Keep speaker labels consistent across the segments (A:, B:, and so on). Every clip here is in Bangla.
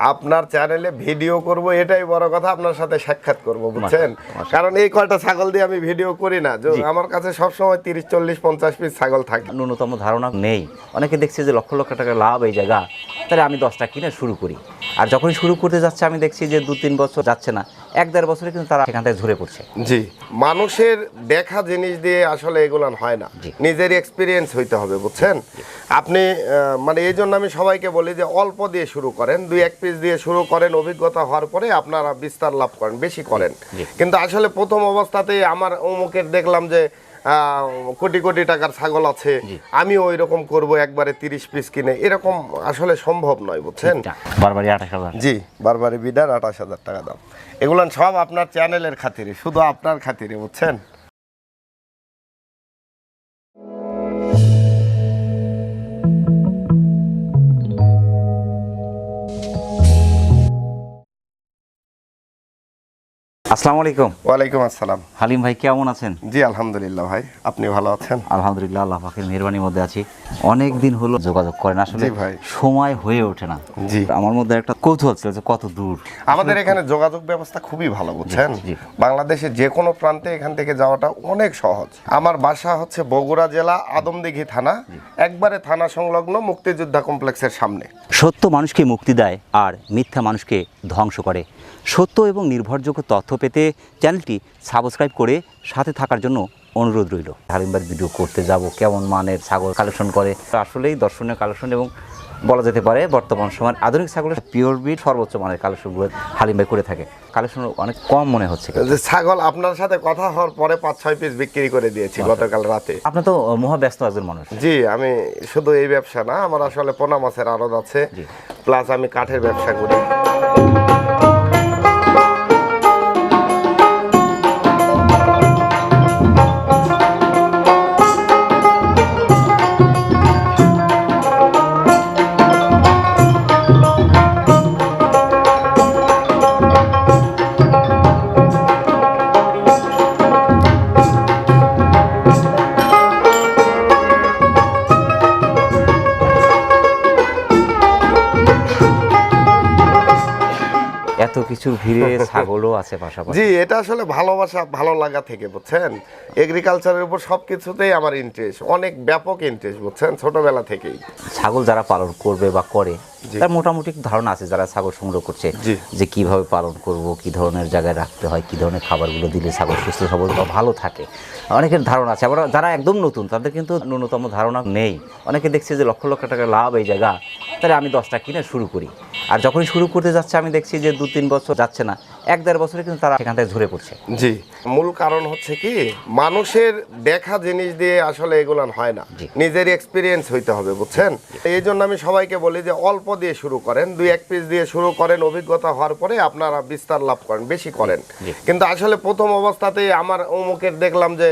A: আপনার চ্যানেলে ভিডিও করব এটাই বড় কথা আপনার সাথে সাক্ষাৎ করব বুঝছেন? কারণ এই কয়টা ছাগল দিয়ে আমি ভিডিও করি না। যে আমার কাছে সবসময় তিরিশ চল্লিশ পঞ্চাশ পিস ছাগল থাকে।
B: ন্যূনতম ধারণা নেই। অনেকে দেখছে যে লক্ষ লক্ষ টাকা লাভ এই জায়গা তাহলে আমি দশটা কিনে শুরু করি। আর যখনই শুরু করতে যাচ্ছে আমি দেখছি যে দু তিন বছর যাচ্ছে না। এক দেড় বছরে কিন্তু তারা সেখান থেকে ঝরে পড়ছে।
A: জি। মানুষের দেখা জিনিস দিয়ে আসলে এগুলান হয় না। নিজের এক্সপিরিয়েন্স হইতে হবে বুঝছেন? আপনি মানে এই জন্য আমি সবাইকে বলি যে অল্প দিয়ে শুরু করেন দুই এক পিস দিয়ে শুরু করেন অভিজ্ঞতা হওয়ার পরে আপনারা বিস্তার লাভ করেন বেশি করেন। কিন্তু আসলে প্রথম অবস্থাতেই আমার অমুকের দেখলাম যে কোটি কোটি টাকার ছাগল আছে।
B: আমিও
A: আমি ওই রকম করব একবারে তিরিশ পিস কিনে। এরকম আসলে সম্ভব নয় বুঝছেন?
B: বারবারই আঠাশ হাজার।
A: জি বারবারে বিডার আঠাশ হাজার টাকা দাম। এগুলো সব আপনার চ্যানেলের খাতিরে শুধু আপনার খাতিরে বুঝছেন?
B: আসসালামু আলাইকুম।
A: ওয়ালাইকুম আসসালাম।
B: হালিম ভাই কেমন আছেন?
A: জি আলহামদুলিল্লাহ ভাই আপনি ভালো আছেন?
B: আলহামদুলিল্লাহ আল্লাহ পাকের মেহরবানির মধ্যে আছি। অনেক দিন হলো যোগাযোগ করেন আসলে
A: ভাই।
B: সময় হয়ে ওঠে না।
A: জি।
B: আমার মধ্যে একটা কৌতূহল ছিল যে কত দূর।
A: আমাদের এখানে যোগাযোগ ব্যবস্থা খুবই ভালো বুঝছেন?
B: জি।
A: বাংলাদেশের যে কোনো প্রান্তে এখান থেকে যাওয়াটা অনেক সহজ। আমার বাসা হচ্ছে বগুড়া জেলা আদমদিঘি থানা একবারে থানা সংলগ্ন মুক্তিযোদ্ধা কমপ্লেক্সের সামনে।
B: সত্য মানুষকে মুক্তি দেয় আর মিথ্যা মানুষকে ধ্বংস করে। সত্য এবং নির্ভরযোগ্য তথ্য পেতে চ্যানেলটি সাবস্ক্রাইব করে সাথে থাকার জন্য অনুরোধ রইল। হালিমবার ভিডিও করতে যাব কেমন মানের ছাগল কালেকশন করে? আসলেই দর্শনীয় কালেকশন এবং বলা যেতে পারে বর্তমান সময়ের আধুনিক ছাগলের পিওর বিট সর্বোচ্চ মানের কালেকশনগুলো হালিম ভাই করে থাকে। কালেকশন অনেক কম মনে হচ্ছে
A: যে ছাগল আপনার সাথে কথা হওয়ার পরে পাঁচ ছয় পিস বিক্রি করে দিয়েছি গতকাল রাতে।
B: আপনি তো মহা ব্যস্ত একজন মানুষ।
A: জি আমি শুধু এই ব্যবসা না আমার আসলে পোনা মাছের আড়ত আছে। প্লাস আমি কাঠের ব্যবসা করি।
B: কিছু ভিড়ে ছাগলও আছে পাশাপাশি।
A: জি এটা আসলে ভালোবাসা ভালো লাগা থেকে বুঝছেন? এগ্রিকালচারের উপর সব কিছুতেই আমার ইন্টারেস্ট অনেক ব্যাপক ইন্টারেস্ট বুঝছেন? ছোটবেলা থেকেই।
B: ছাগল যারা পালন করবে বা করে। তার মোটামুটি ধারণা আছে যারা ছাগল সংগ্রহ করছে যে কীভাবে পালন করব কি ধরনের জায়গায় রাখতে হয় কি ধরনের খাবারগুলো দিলে ছাগল সুস্থ সবল বা ভালো থাকে। অনেকের ধারণা আছে আবার যারা একদম নতুন তাদের কিন্তু ন্যূনতম ধারণা নেই। অনেকে দেখছে যে লক্ষ লক্ষ টাকা লাভ এই জায়গা তাহলে আমি দশটা কিনে শুরু করি। আর যখনই শুরু করতে যাচ্ছে আমি দেখছি যে দু তিন বছর যাচ্ছে না। এক দেড় বছরে কিন্তু তারা সেখান থেকে ঝরে পড়ছে।
A: জি। মূল কারণ হচ্ছে কি মানুষের দেখা জিনিস দিয়ে আসলে এগুলান হয় না। নিজের এক্সপিরিয়েন্স হইতে হবে বুঝছেন? এই জন্য আমি সবাইকে বলি যে অল্প দিয়ে শুরু করেন দুই এক পিস দিয়ে শুরু করেন অভিজ্ঞতা হওয়ার পরে আপনারা বিস্তার লাভ করেন বেশি করেন। কিন্তু আসলে প্রথম অবস্থাতেই আমার অমুকের দেখলাম যে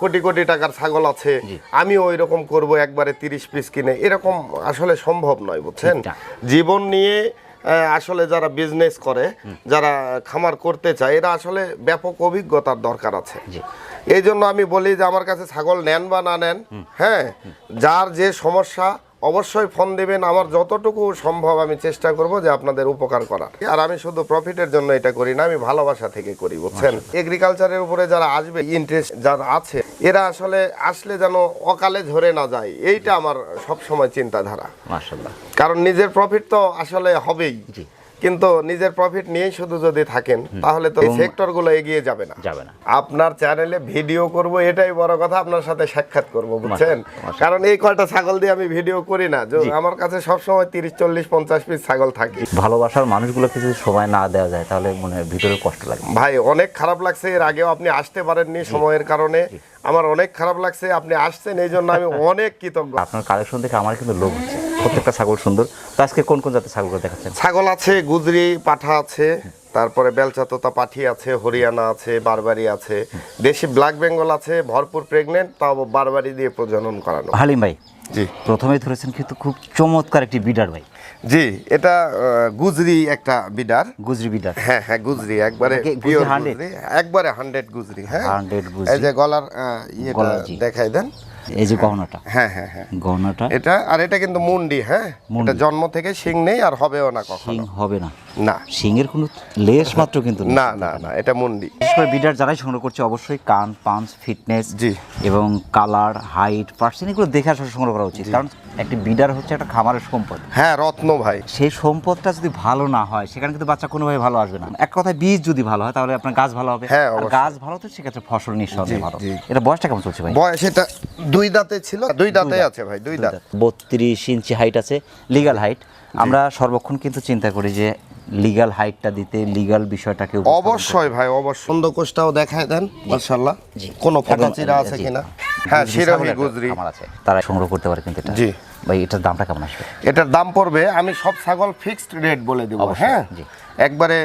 A: কোটি কোটি টাকার ছাগল আছে। আমি ওই রকম করব একবারে তিরিশ পিস কিনে। এরকম আসলে সম্ভব নয় বুঝছেন? জীবন নিয়ে আসলে যারা বিজনেস করে যারা খামার করতে চায় এরা আসলে ব্যাপক অভিজ্ঞতার দরকার আছে। এই জন্য আমি বলি যে আমার কাছে ছাগল নেন বা না নেন হ্যাঁ যার যে সমস্যা অবশ্যই ফোন দেবেন। আমার যতটুকু সম্ভব আমি চেষ্টা করব যে আপনাদের উপকার করার। আর আমি শুধু প্রফিটের জন্য এটা করি না আমি ভালোবাসা থেকে করি বুঝছেন? এগ্রিকালচারের উপরে যারা আসবে ইন্টারেস্ট যারা আছে এরা আসলে আসলে যেন অকালে ঝরে না যায় এইটা আমার সবসময় চিন্তাধারা।
B: মাসাল্লাহ
A: কারণ নিজের প্রফিট তো আসলে হবেই।
B: জি।
A: কিন্তু নিজের প্রফিট নিয়েই শুধু যদি থাকেন তাহলে তো সেক্টরগুলো এগিয়ে যাবে না।
B: যাবে না।
A: আপনার চ্যানেলে ভিডিও করব এটাই বড় কথা আপনার সাথে সাক্ষাৎ করব বুঝছেন? কারণ এই কয়টা ছাগল দিয়ে আমি ভিডিও করি না। যে আমার কাছে সব সময় তিরিশ চল্লিশ পঞ্চাশ পিস ছাগল থাকে।
B: ভালোবাসার মানুষগুলো কিছু সময় না দেওয়া যায় তাহলে মনে হয় ভিতরে কষ্ট লাগে।
A: ভাই অনেক খারাপ লাগছে এর আগেও আপনি আসতে পারেননি সময়ের কারণে। আমার অনেক খারাপ লাগছে আপনি আসছেন এই জন্য আমি অনেক কৃতজ্ঞ।
B: আপনার কালেকশন দেখে আমার কিন্তু লোভ হচ্ছে। প্রত্যেকটা ছাগল সুন্দর। তো আজকে কোন কোন জাতের ছাগলগুলো দেখাচ্ছেন?
A: ছাগল আছে গুজরি পাঠা আছে তারপরে বেলচাতোতা পাঠি আছে হরিয়ানা আছে বারবারি আছে দেশি ব্ল্যাক বেঙ্গল আছে ভরপুর প্রেগনেন্ট তাও বারবারি দিয়ে প্রজনন করানো।
B: হালিম ভাই
A: জি।
B: প্রথমেই ধরেছেন কিন্তু খুব চমৎকার একটি বিডার ভাই।
A: জি এটা গুজরি একটা বিডার।
B: গুজরি বিডার।
A: হ্যাঁ হ্যাঁ গুজরি একবারে
B: এটা কি গুজরি
A: পিওর
B: 100?
A: গুজরি একবারে হান্ড্রেড গুজরি হ্যাঁ।
B: 100 গুজরি।
A: এই যে গলার ইয়েটা দেখাই দেন।
B: এই যে গহনাটা।
A: হ্যাঁ হ্যাঁ হ্যাঁ
B: গহনাটা।
A: এটা আর এটা কিন্তু মুন্ডি হ্যাঁ। এটা জন্ম থেকে শিং নেই আর হবেও না
B: শিং
A: কখনো
B: হবে না।
A: না।
B: শিংয়ের কোনো লেশ মাত্র কিন্তু
A: না না না এটা মুন্ডি।
B: বিশেষ করে বিডার যারাই সংগ্রহ করছে অবশ্যই কান পাঞ্চ ফিটনেস
A: জি।
B: এবং কালার হাইট পার্সেন্ট এগুলো দেখে আসলে সংগ্রহ করা উচিত। কারণ একটি বিডার হচ্ছে একটা খামারের সম্পদ।
A: হ্যাঁ রত্ন ভাই।
B: সেই সম্পদটা যদি ভালো না হয় সেখানে কিন্তু বাচ্চা কোনোভাবে ভালো আসবে না। এক কথায় বীজ যদি ভালো হয় তাহলে আপনার গাছ ভালো হবে।
A: হ্যাঁ,
B: গাছ ভালো তো সেক্ষেত্রে ফসল নিঃসন্দেহে ভালো। এটা বয়সটা কেমন চলছে ভাই?
A: বয়স এটা দুই দাঁতে ছিল দুই দাঁতে। আছে ভাই দুই দাঁত।
B: বত্রিশ ইঞ্চি হাইট আছে লিগাল হাইট আমরা সর্বক্ষণ কিন্তু চিন্তা করি যে লিগাল হাইটটা দিতে লিগাল বিষয়টাকে
A: অবশ্যই ভাই অবশ্যই। অন্ধকোষটাও দেখায় দেন মাশাআল্লাহ।
B: জি।
A: কোনো ফটাচিরা আছে কিনা? হ্যাঁ শিরোহী গুজরি।
B: খামার আছে? তারা সংগ্রহ করতে পারে কিন্তু এটা।
A: জি।
B: ভাই এটার দামটা কেমন আসবে?
A: এটার দাম পড়বে আমি সব ছাগল ফিক্সড রেট বলে দেবো হ্যাঁ?
B: জি।
A: একবারে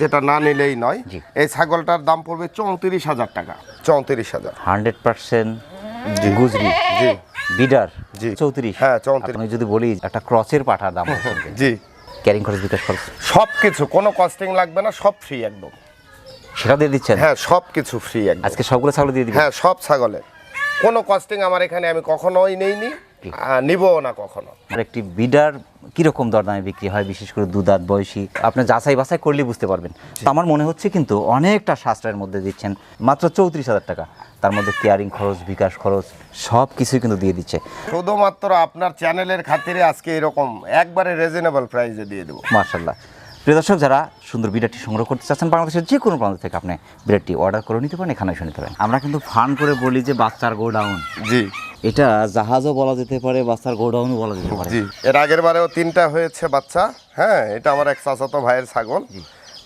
A: যেটা না নিলেই নয়।
B: জি।
A: এই ছাগলটার দাম পড়বে চৌত্রিশ হাজার টাকা। চৌত্রিশ হাজার।
B: হান্ড্রেড পার্সেন্ট গুজরি।
A: জি।
B: বিডার
A: জি।
B: চৌত্রিশ।
A: হ্যাঁ, 34
B: আপনি যদি বলি একটা ক্রসের পাঠার দাম
A: জি।
B: ক্যারিং খরচ বিকাশ খরচ?
A: সব কিছু কোনো কস্টিং লাগবে না সব ফ্রি একদম।
B: সেটা দিয়ে দিচ্ছেন?
A: হ্যাঁ সব কিছু ফ্রি একদম।
B: আজকে সবগুলো ছাগল দিয়ে দিবেন?
A: হ্যাঁ সব ছাগলের কোনো কস্টিং আমার এখানে আমি কখনোই নেইনি। আহ, নিবও না কখনো।
B: একটি বিডার কীরকম দরদামে বিক্রি হয় বিশেষ করে দুধাত বয়সী? আপনার যাচাই বাছাই করলে বুঝতে পারবেন। তো আমার মনে হচ্ছে কিন্তু অনেকটা সাশ্রয়ের মধ্যে দিচ্ছেন মাত্র চৌত্রিশ হাজার টাকা। তার মধ্যে কেয়ারিং খরচ বিকাশ খরচ সব কিছুই কিন্তু দিয়ে দিচ্ছে।
A: শুধুমাত্র আপনার চ্যানেলের খাতিরে আজকে এরকম একবারে রিজনেবল প্রাইসে দিয়ে দেবো।
B: মার্শাল্লাহ প্রিয় দর্শক যারা সুন্দর বিরাটটি সংগ্রহ করতে চাচ্ছেন বাংলাদেশের যে কোনো প্রান্ত থেকে আপনি বিরাটটি অর্ডার করে নিতে পারেন এখানে নিতে পারেন। আমরা কিন্তু ফান করে বলি যে বাচ্চার গোডাউন।
A: জি।
B: এটা জাহাজও বলা যেতে পারে বাচ্চার গোডাউনও বলা যেতে পারে।
A: জি। এর আগের বারেও তিনটা হয়েছে বাচ্চা হ্যাঁ এটা আমার এক চাচাতো ভাইয়ের ছাগল।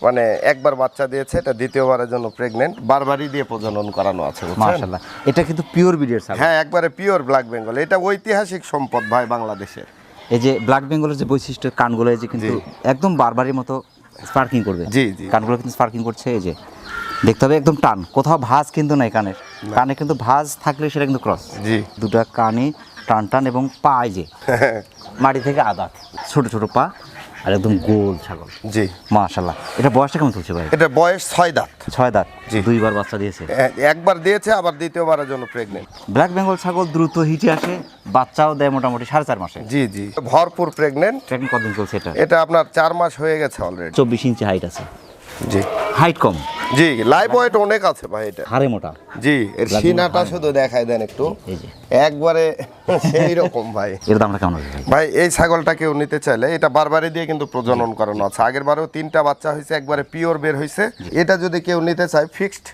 A: মানে একবার বাচ্চা দিয়েছে এটা দ্বিতীয়বারের জন্য প্রেগনেন্ট বারবারই দিয়ে প্রজনন করানো আছে বুঝছেন?
B: মার্শাল্লাহ এটা কিন্তু পিওর ছাগল।
A: হ্যাঁ একবারে পিওর ব্ল্যাক বেঙ্গল এটা ঐতিহাসিক সম্পদ ভাই বাংলাদেশের।
B: এই যে ব্ল্যাক বেঙ্গলের যে বৈশিষ্ট্য কানগুলো এই যে কিন্তু একদম বারবারের মতো স্পার্কিং করবে।
A: জি, জি।
B: কানগুলো কিন্তু স্পার্কিং করছে এই যে। দেখতে হবে একদম টান। কোথাও ভাঁজ কিন্তু নাই কানের। কানে কিন্তু ভাঁজ থাকলে সেটা কিন্তু ক্রস
A: জি।
B: দুটা কানে টান টান এবং পা এই যে। মাটি থেকে আদা ছোট ছোট পা। আর একদম গোল ছাগল।
A: জি।
B: মাশাল্লাহ এটা বয়সটা কেমন চলছে ভাই?
A: এটা বয়স ছয় দাঁত।
B: ছয় দাঁত।
A: জি।
B: দুইবার বাচ্চা দিয়েছে।
A: একবার দিয়েছে আবার দ্বিতীয়বারের জন্য প্রেগনেন্ট
B: ব্ল্যাক বেঙ্গল ছাগল দ্রুত হিটে আসে বাচ্চাও দেয় মোটামুটি সাড়ে চার মাসে।
A: জি জি। ভরপুর প্রেগনেন্ট
B: ট্রেনিং কতদিন চলছে এটা?
A: এটা আপনার চার মাস হয়ে গেছে অলরেডি
B: চব্বিশ ইঞ্চি হাইট আছে।
A: জি।
B: হাইট কম?
A: জি লাইভ ওয়েট অনেক আছে ভাই এটা।
B: হাড়ে মোটা।
A: জি এর সিনাটা শুধু দেখাই দেন একটু। একবারে সেই রকম ভাই।
B: এর দামটা কেমন ভাই?
A: এই ছাগলটা কেউ নিতে চাইলে এটা বারবারই দিয়ে কিন্তু প্রজনন করানো আছে। আগের বারেও তিনটা বাচ্চা হয়েছে একবারে পিওর বের হয়েছে। এটা যদি কেউ নিতে চায় ফিক্সড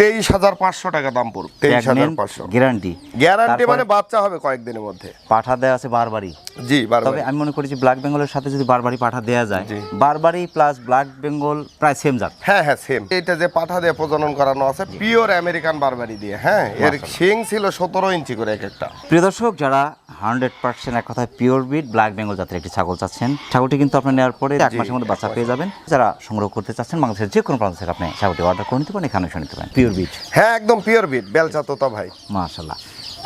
A: তেইশ হাজার পাঁচশো টাকা দাম পড়বে তেইশ হাজার পাঁচশো।
B: গ্যারান্টি
A: গ্যারান্টি মানে বাচ্চা হবে কয়েকদিনের মধ্যে।
B: পাঠা দেওয়া আছে বারবারই।
A: জি
B: তবে আমি মনে করি ব্ল্যাক বেঙ্গলের সাথে যদি বারবারই পাঠা দেওয়া যায় বারবারই প্লাস ব্ল্যাক বেঙ্গল প্রায় সেম জাত।
A: হ্যাঁ হ্যাঁ সেম এটা যে পাঠা দিয়ে প্রজনন করানো আছে পিওর আমেরিকান বারবারি দিয়ে হ্যাঁ? এর শিং ছিল সতেরো ইঞ্চি করে এক একটা।
B: প্রিয় দর্শক যারা হান্ড্রেড পার্সেন্ট এক কথায় পিওর বিট ব্ল্যাক বেঙ্গল জাতের একটি ছাগল চাচ্ছেন ছাগলটি কিন্তু আপনি নেওয়ার পরে এক মাসের মধ্যে বাচ্চা পেয়ে যাবেন। যারা সংগ্রহ করতে চাচ্ছেন বাংলাদেশের যে কোনো প্রান্ত থেকে আপনি ছাগলটি অর্ডার করে নিতে পারেন এখানে এসে নিতে পারেন। পিওর বিট
A: হ্যাঁ একদম পিওর বিট বেলচা তোতা ভাই।
B: মাশাল্লাহ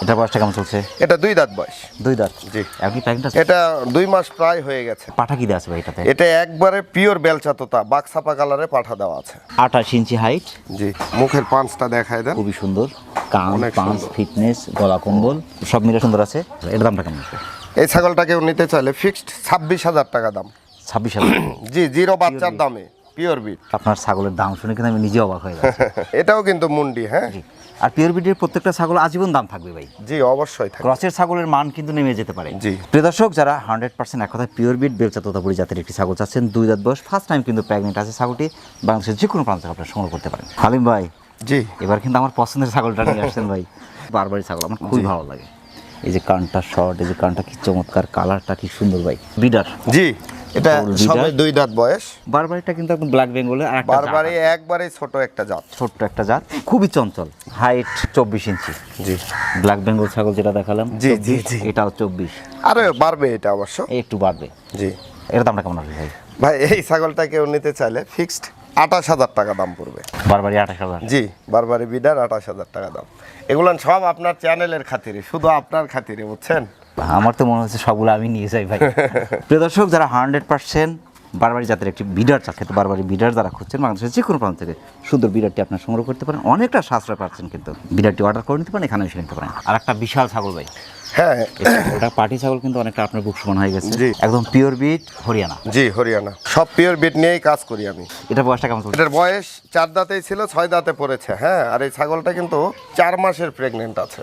B: এটা বয়সটা কেমন চলছে?
A: এটা দুই দাঁত বয়স।
B: দুই দাঁত?
A: জি।
B: এখন কি প্যাকেট আছে?
A: এটা দুই মাস প্রায় হয়ে গেছে।
B: পাঠা কি দেওয়া আছে ভাই এটাতে?
A: এটা একবারে পিওর বেলচা তোতা বাক্সাপা কালারে পাঠা দেওয়া আছে।
B: আঠাশ ইঞ্চি হাইট
A: জি মুখের পাঁচটা দেখায় দেন।
B: খুবই সুন্দর। কান পাঁচ ফিটনেস গলা কম্বল সব মিলে সুন্দর আছে। এটার দামটা কেমন? আছে
A: এই ছাগলটা কেউ নিতে চাইলে ফিক্সড ছাব্বিশ হাজার টাকা দাম।
B: ছাব্বিশ হাজার।
A: জি জিরো বাচ্চার দামে। পিওর বিট
B: আপনার ছাগলের দাম শুনে কিন্তু আমি নিজে অবাক হয়ে যাচ্ছি
A: এটাও কিন্তু মুন্ডি হ্যাঁ?
B: আর পিওর বিডের প্রত্যেকটা ছাগল আজীবন দাম থাকবে ভাই।
A: জি অবশ্যই থাকে
B: ক্রসের ছাগলের মান কিন্তু নেমে যেতে পারে।
A: জি।
B: প্রিয় দর্শক যারা হান্ড্রেড পার্সেন্ট এক কথায় পিওর বিট বেলচা তোতাপুরি জাতের একটি ছাগল চাচ্ছেন দুই দাঁত বয়স ফার্স্ট টাইম কিন্তু প্রেগনেন্ট আছে ছাগলটি। বাংলাদেশের যে কোনো প্রান্ত থেকে আপনারা সংগ্রহ করতে পারেন। হালিম ভাই
A: জি।
B: এবার কিন্তু আমার পছন্দের ছাগলটা নিয়ে আসছেন ভাই। বারবারই ছাগল আমার খুবই ভালো লাগে। এই যে কানটা শর্ট এই যে কানটা কি চমৎকার কালারটা কি সুন্দর ভাই। বিডার।
A: জি। এটা সবে দুই দাঁত বয়স।
B: বারবারিটা কিন্তু একদম ব্ল্যাক বেঙ্গলের আর
A: বারবারে একবারে ছোট একটা জাত।
B: ছোট্ট একটা জাত। খুবই চঞ্চল। হাইট চব্বিশ ইঞ্চি।
A: জি।
B: ব্ল্যাক বেঙ্গল ছাগল যেটা দেখালাম
A: জি, জি, জি।
B: এটাও চব্বিশ।
A: আরে বাড়বে এটা অবশ্য।
B: একটু বাড়বে।
A: জি।
B: এর দামটা কেমন আসবে ভাই?
A: ভাই এই ছাগলটা কেউ নিতে চাইলে ফিক্সড আঠাশ হাজার টাকা দাম পড়বে।
B: বারবারই আঠাশ হাজার।
A: জি বারবারি বিডার আঠাশ হাজার টাকা দাম। এগুলো সব আপনার চ্যানেলের খাতিরে শুধু আপনার খাতিরে বুঝছেন?
B: আমার তো মনে হচ্ছে সবগুলো আমি নিয়ে যাই ভাই। প্রিয় দর্শক যারা হান্ড্রেড পার্সেন্ট বারবারি যাদের একটি বিডার চাচ্ছে তো বারবারি বিডার যারা খুঁজছেন বাংলাদেশের যে কোনো প্রান্ত থেকে সুন্দর বিডারটি আপনার সংগ্রহ করতে পারেন। অনেকটা সাশ্রয় পাচ্ছেন কিন্তু বিডারটি অর্ডার করে নিতে পারেন এখানে এসে নিতে পারেন। আর একটা বিশাল ছাগল ভাই।
A: হ্যাঁ।
B: ওটা পাটি ছাগল কিন্তু অনেকটা আপনার বুক সমান হয়ে গেছে।
A: জি।
B: একদম পিওর বিট হরিয়ানা।
A: জি হরিয়ানা। সব পিওর বিট নিয়েই কাজ করি আমি।
B: এটা বয়সটা কেমন চলছে?
A: এটার বয়স চার দাঁতেই ছিল ছয় দাঁতে পড়েছে হ্যাঁ। আর এই ছাগলটা কিন্তু চার মাসের প্রেগনেন্ট আছে।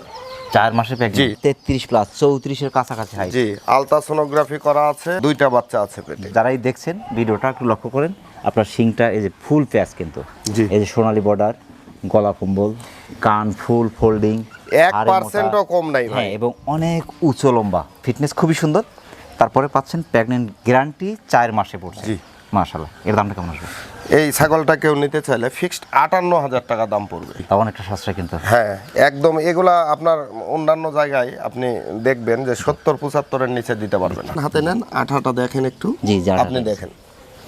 B: চার মাসের। তেত্রিশ প্লাস চৌত্রিশের কাছাকাছি
A: জি আলট্রাসোনোগ্রাফি করা আছে দুইটা বাচ্চা আছে পেটে।
B: যারাই দেখছেন ভিডিওটা একটু লক্ষ্য করেন আপনার শিংটা এই যে ফুল প্যাচ কিন্তু।
A: জি।
B: এই যে সোনালী বর্ডার গলা কম্বল কান ফুল ফোল্ডিং
A: এক পার্সেন্টও কম নাই ভাই।
B: হ্যাঁ এবং অনেক উঁচু লম্বা। ফিটনেস খুবই সুন্দর। তারপরে পাচ্ছেন প্রেগনেন্ট গ্যারান্টি চার মাসে পড়ছে।
A: জি।
B: মাশাল্লাহ এর দামটা কেমন আসবে?
A: এই ছাগলটা কেউ নিতে চাইলে ফিক্সড আটান্ন হাজার টাকা দাম পড়বে।
B: তাও অনেকটা সাশ্রয় কিন্তু
A: হ্যাঁ একদম এগুলা আপনার অন্যান্য জায়গায় আপনি দেখবেন যে সত্তর পঁচাত্তরের নিচে দিতে পারবেন হাতে নেন আঠাটা দেখেন একটু।
B: জি,
A: আপনি দেখেন।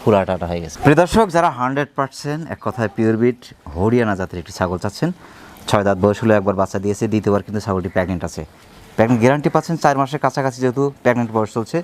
B: ফুল আটাটা হয়ে গেছে। প্রিয় দর্শক যারা হান্ড্রেড পার্সেন্ট এক কথায় পিওর বিট হরিয়ানা জাতের একটি ছাগল চাচ্ছেন ছয় দাঁত বয়স হলে একবার বাচ্চা দিয়েছে দ্বিতীয়বার কিন্তু ছাগলটি প্রেগনেন্ট আছে। প্রেগনেন্ট গ্যারান্টি পাচ্ছেন চার মাসের কাছাকাছি যেহেতু প্রেগনেন্ট বয়স চলছে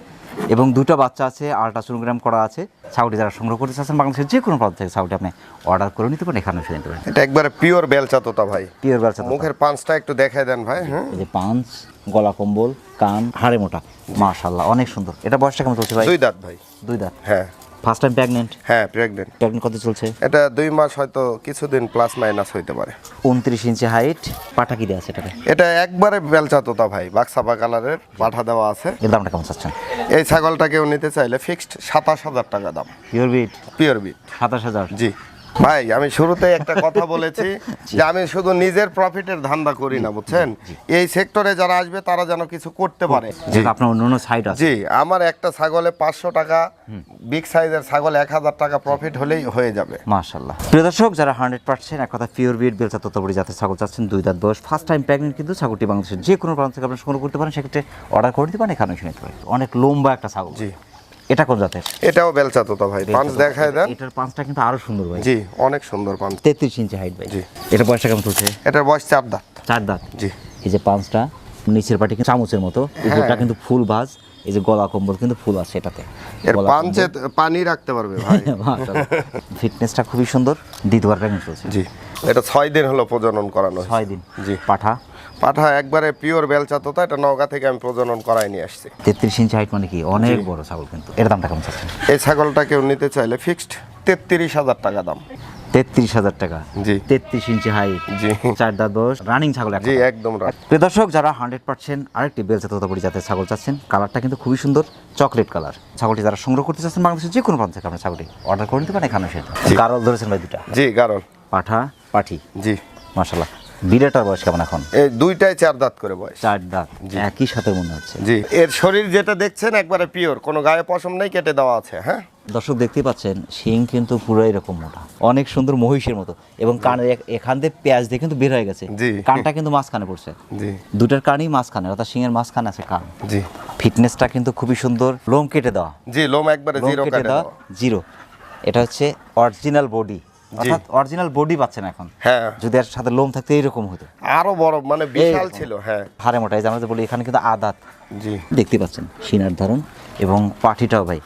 B: এবং দুটো বাচ্চা আছে আল্ট্রাসোনোগ্রাম করা আছে। ছাগলটি যারা সংগ্রহ করতে চাচ্ছেন বাংলাদেশের যে কোনো প্রান্ত থেকে ছাগলটি আপনি অর্ডার করে নিতে পারেন এখানে এসে নিতে পারেন।
A: এটা একবারে পিওর বেলচা তোতা ভাই।
B: পিওর বেলচা
A: মুখের পাঁচটা একটু দেখাই দেন ভাই হ্যাঁ।
B: এই যে পাঞ্চ গলা কম্বল কান হাড়ে মোটা। মাশাল্লাহ অনেক সুন্দর। এটা বয়সটা কেমন চলছে ভাই?
A: দুই দাঁত ভাই।
B: দুই দাঁত।
A: হ্যাঁ।
B: ফার্স্ট টাইম প্রেগনেন্ট
A: হ্যাঁ প্রেগনেন্ট
B: প্রেগনেন্ট কত চলছে?
A: এটা দুই মাস হয়তো কিছুদিন প্লাস মাইনাস হইতে পারে।
B: উনত্রিশ ইঞ্চি হাইট পাটা কি দেওয়া আছে এটাকে
A: এটা একবারে বেলচা তোতা ভাই বাক্সাবা কালারের পাঠা দেওয়া আছে।
B: এর দামটা কেমন চাচ্ছেন?
A: এই ছাগলটা কেউ নিতে চাইলে ফিক্সড সাতাশ হাজার টাকা দাম।
B: পিওর বিট
A: পিওর বিট
B: সাতাশ হাজার?
A: জি। ভাই আমি শুরুতে একটা কথা বলেছি যে আমি শুধু নিজের প্রফিটের ধান্দা করি না বুঝছেন? এই সেক্টরে যারা আসবে তারা যেন কিছু করতে পারে।
B: আপনার অন্য অন্য সাইড আছে।
A: জি আমার একটা ছাগলে পাঁচশো টাকা বিগ সাইজের ছাগল এক হাজার টাকা প্রফিট হলেই হয়ে যাবে।
B: মাশাল্লাহ প্রিয় দর্শক যারা হান্ড্রেড পার্সেন্ট এক কথা পিওর বিট বেলচা তত্ত্বপরি জাতের ছাগল চাচ্ছেন দুই দাঁত বয়স ফার্স্ট টাইম প্রেগনেন্ট কিন্তু ছাগলটি বাংলাদেশের যে কোনো প্রান্ত থেকে আপনি সংগ্রহ করতে পারেন সেক্ষেত্রে অর্ডার করে দিতে পারেন এখানে পারেন। অনেক লম্বা একটা ছাগল।
A: জি।
B: এটা কোন জাতের?
A: এটাও বেলচা তোতা ভাই পাঁচ দেখায় দেন।
B: এটার পাঁচটা কিন্তু আরও সুন্দর ভাই।
A: জি অনেক সুন্দর পাঁচ।
B: তেত্রিশ ইঞ্চি হাইট ভাই।
A: জি।
B: এটা বয়সটা কেমন চলছে?
A: এটার বয়স চার দাঁত।
B: চার দাঁত।
A: জি।
B: এই যে পাঁচটা নিচের পাটি কিন্তু চামচের মতো। উপরটা কিন্তু ফুল ভাজ এই যে গলা কম্বল কিন্তু ফুল আছে এটাতে।
A: এর পাঞ্চে পানি রাখতে পারবে ভাই।
B: ফিটনেসটা খুবই সুন্দর দ্বিতীয়বার প্রেগনেন্ট চলছে?
A: জি এটা ছয় দিন হলো প্রজনন করানো।
B: ছয় দিন।
A: জি।
B: পাঠা।
A: পাঠা একবারে পিওর বেলচা তোতা এটা নওগাঁ থেকে আমি প্রজনন করাই নিয়ে আসছি।
B: তেত্রিশ ইঞ্চি হাইট মানে কি? অনেক বড় ছাগল কিন্তু। এর দামটা কেমন চাচ্ছেন?
A: এই ছাগলটা কেউ নিতে চাইলে ফিক্সড তেত্রিশ হাজার টাকা দাম।
B: তেত্রিশ হাজার টাকা?
A: জি।
B: তেত্রিশ ইঞ্চি হাইট
A: জি।
B: চার দাঁত বয়স রানিং ছাগল
A: জি একদম
B: প্রিয় দর্শক যারা হান্ড্রেড পার্সেন্ট আরেকটি বেলচা তোতাপুরি জাতের ছাগল চাচ্ছেন কালারটা কিন্তু খুবই সুন্দর চকলেট কালার ছাগলটি যারা সংগ্রহ করতে চাচ্ছেন বাংলাদেশের যে কোনো প্রান্ত থেকে আপনার ছাগলটি অর্ডার করে নিতে পারেন এখানে এসে গারল ধরেছেন ভাই দুটা।
A: জি গারল।
B: পাঠা পাঠি।
A: জি।
B: মাশাল্লাহ বিড়াটার বয়স কেমন এখন?
A: এই দুইটাই চার দাঁত করে বয়স।
B: চার দাঁত একই সাথে মনে হচ্ছে।
A: জি। এর শরীর যেটা দেখছেন একবারে পিওর কোনো গায়ে পশম নেই কেটে দেওয়া আছে হ্যাঁ?
B: দর্শক দেখতে পাচ্ছেন শিং কিন্তু পুরো এরকম মোটা। অনেক সুন্দর মহিষের মতো। এবং কান এখান দিয়ে পেঁয়াজ দিয়ে কিন্তু বের হয়ে গেছে। কানটা কিন্তু মাঝখানে পড়ছে। দুটার কানই মাঝখানে অর্থাৎ শিং এর মাঝখানে আছে কান।
A: জি।
B: ফিটনেসটা কিন্তু খুবই সুন্দর। লোম কেটে দেওয়া।
A: জি লোম একবারে জিরো
B: কেটে দেওয়া। জিরো এটা হচ্ছে অরিজিনাল বডি অর্থাৎ অরিজিনাল বডি পাচ্ছেন এখন।
A: হ্যাঁ।
B: যদি এর সাথে লোম থাকতে এইরকম হতো।
A: আরও বড় মানে বিশাল ছিল হ্যাঁ।
B: হাড়ে মোটা আমরা বলি এখানে কিন্তু আদাত।
A: জি।
B: দেখতে পাচ্ছেন সিনার ধারণ এবং পাটিটাও ভাই।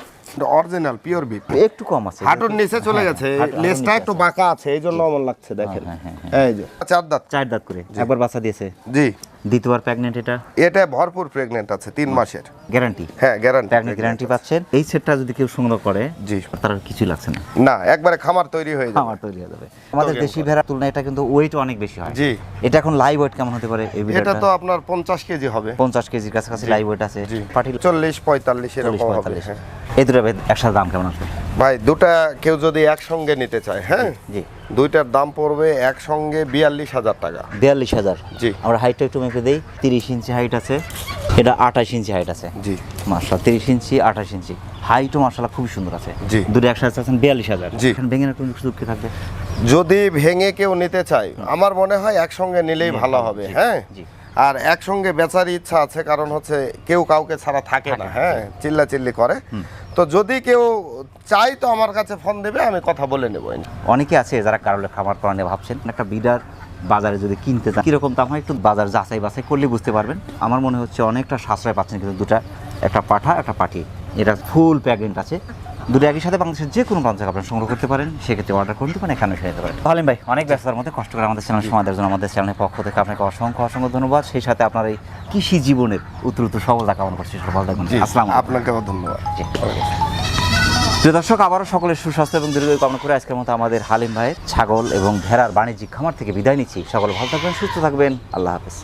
A: অরিজিনাল পিওর বিট
B: একটু কম আছে।
A: হাঁটুর নিচে চলে গেছে লেজটা একটু বাঁকা আছে এই জন্য আমার লাগছে দেখেন।
B: হ্যাঁ, হ্যাঁ,
A: এই যে চার দাঁত।
B: চার দাঁত করে একবার বাচ্চা দিয়েছে।
A: জি।
B: দ্বিতীয়বার প্রেগনেন্ট এটা?
A: এটা ভরপুর প্রেগনেন্ট আছে তিন মাসের।
B: গ্যারান্টি
A: হ্যাঁ গ্যারান্টি
B: প্রেগনেন্ট গ্যারান্টি পাচ্ছেন। এই সেটটা যদি কেউ সংগ্রহ করে
A: জি।
B: তার আর কিছুই লাগছে না।
A: না একবারে খামার তৈরি হয়ে যাবে।
B: আমার তৈরি হয়ে যাবে। আমাদের দেশি ভেড়ার তুলনায় এটা কিন্তু ওয়েট অনেক বেশি হয়।
A: জি।
B: এটা এখন লাইভ ওয়েট কেমন হতে পারে এই
A: এটা তো আপনার পঞ্চাশ কেজি হবে।
B: পঞ্চাশ কেজির কাছাকাছি লাইভ ওয়েট আছে।
A: জি।
B: পাটি
A: চল্লিশ পঁয়তাল্লিশ
B: চল্লিশ
A: এরকম হবে হ্যাঁ।
B: এই দুটো একসাথে দাম কেমন আসবে?
A: ভাই দুটা কেউ যদি একসঙ্গে নিতে চায় হ্যাঁ?
B: জি।
A: দুইটার দাম পড়বে একসঙ্গে বিয়াল্লিশ হাজার টাকা।
B: বিয়াল্লিশ হাজার।
A: জি।
B: আমরা হাইটটা একটু মেপে দিই। তিরিশ ইঞ্চি হাইট আছে। এটা আঠাশ ইঞ্চি হাইট আছে।
A: জি।
B: মার্শাল তিরিশ ইঞ্চি আঠাশ ইঞ্চি। হাইটও মার্শাল খুবই সুন্দর আছে।
A: জি।
B: দুটো একসাথে আছেন বিয়াল্লিশ হাজার।
A: জি।
B: এখানে ভেঙে না কোনো সুযোগ কি থাকবে?
A: যদি ভেঙে কেউ নিতে চায় আমার মনে হয় একসঙ্গে নিলেই ভালো হবে হ্যাঁ?
B: জি।
A: আর একসঙ্গে বেচার ইচ্ছা আছে কারণ হচ্ছে কেউ কাউকে ছাড়া থাকে না হ্যাঁ? চিল্লা চিল্লি করে। তো যদি কেউ চাই তো আমার কাছে ফোন দেবে, আমি কথা বলে নেব
B: অনেকে আছে যারা কারোর খামার করা নিয়ে ভাবছেন একটা বিডার বাজারে যদি কিনতে চান, কীরকম দাম হয় একটু বাজার যাচাই বাছাই করলে বুঝতে পারবেন। আমার মনে হচ্ছে অনেকটা সাশ্রয় পাচ্ছেন কিন্তু দুটা, একটা পাঠা, একটা পাঠি এটা ফুল প্যাকেট আছে। দুটো একই সাথে বাংলাদেশের যে কোনো প্রান্ত থেকে আপনারা সংগ্রহ করতে পারেন সেক্ষেত্রে অর্ডার করতে পারেন এখানে যেতে পারেন। হালিম ভাই অনেক ব্যস্ততার মধ্যে কষ্ট করে আমাদের চ্যানেল সময় দেওয়ার জন্য আমাদের চ্যানেলের পক্ষ থেকে আপনাকে অসংখ্য অসংখ্য ধন্যবাদ। সেই সাথে আপনার এই কৃষি জীবনের উত্তর উত্তর সফলতা কামনা করছি সব ভালো থাকবেন। আসসালাম
A: আপনাকেও ধন্যবাদ।
B: প্রিয় দর্শক আবারও সকলের সুস্বাস্থ্য এবং দীর্ঘ কামনা করে আজকের মতো আমাদের হালিম ভাইয়ের ছাগল এবং ভেড়ার বাণিজ্যিক খামার থেকে বিদায় নিচ্ছি। সকলে ভালো থাকবেন সুস্থ থাকবেন। আল্লাহ হাফেজ।